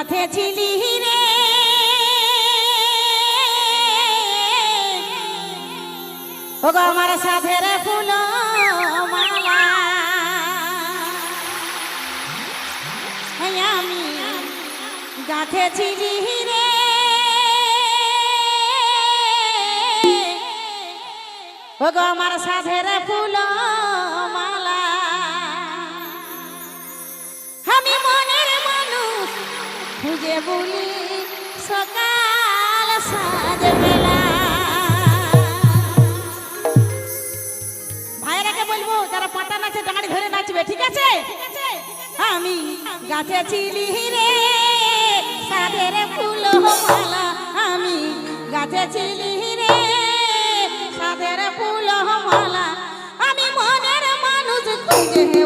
গাঁথেছিলি রে। ওগো আমার সাথের ফুল মালা। এই আমি গাঁথেছিলি রে। ওগো আমার সাথের ফুল খুঁজে বলি, সকাল সাজ বেলা ভাইরাকে বলব, যারা পাতা নাচে ডাঙাড়ি ধরে নাচবে, ঠিক আছে? আমি গাছে চিলি রে সাধের ফুল মালা। আমি গাছে চিলি রে সাধের ফুল মালা। আমি মনের মানুষ খুঁজে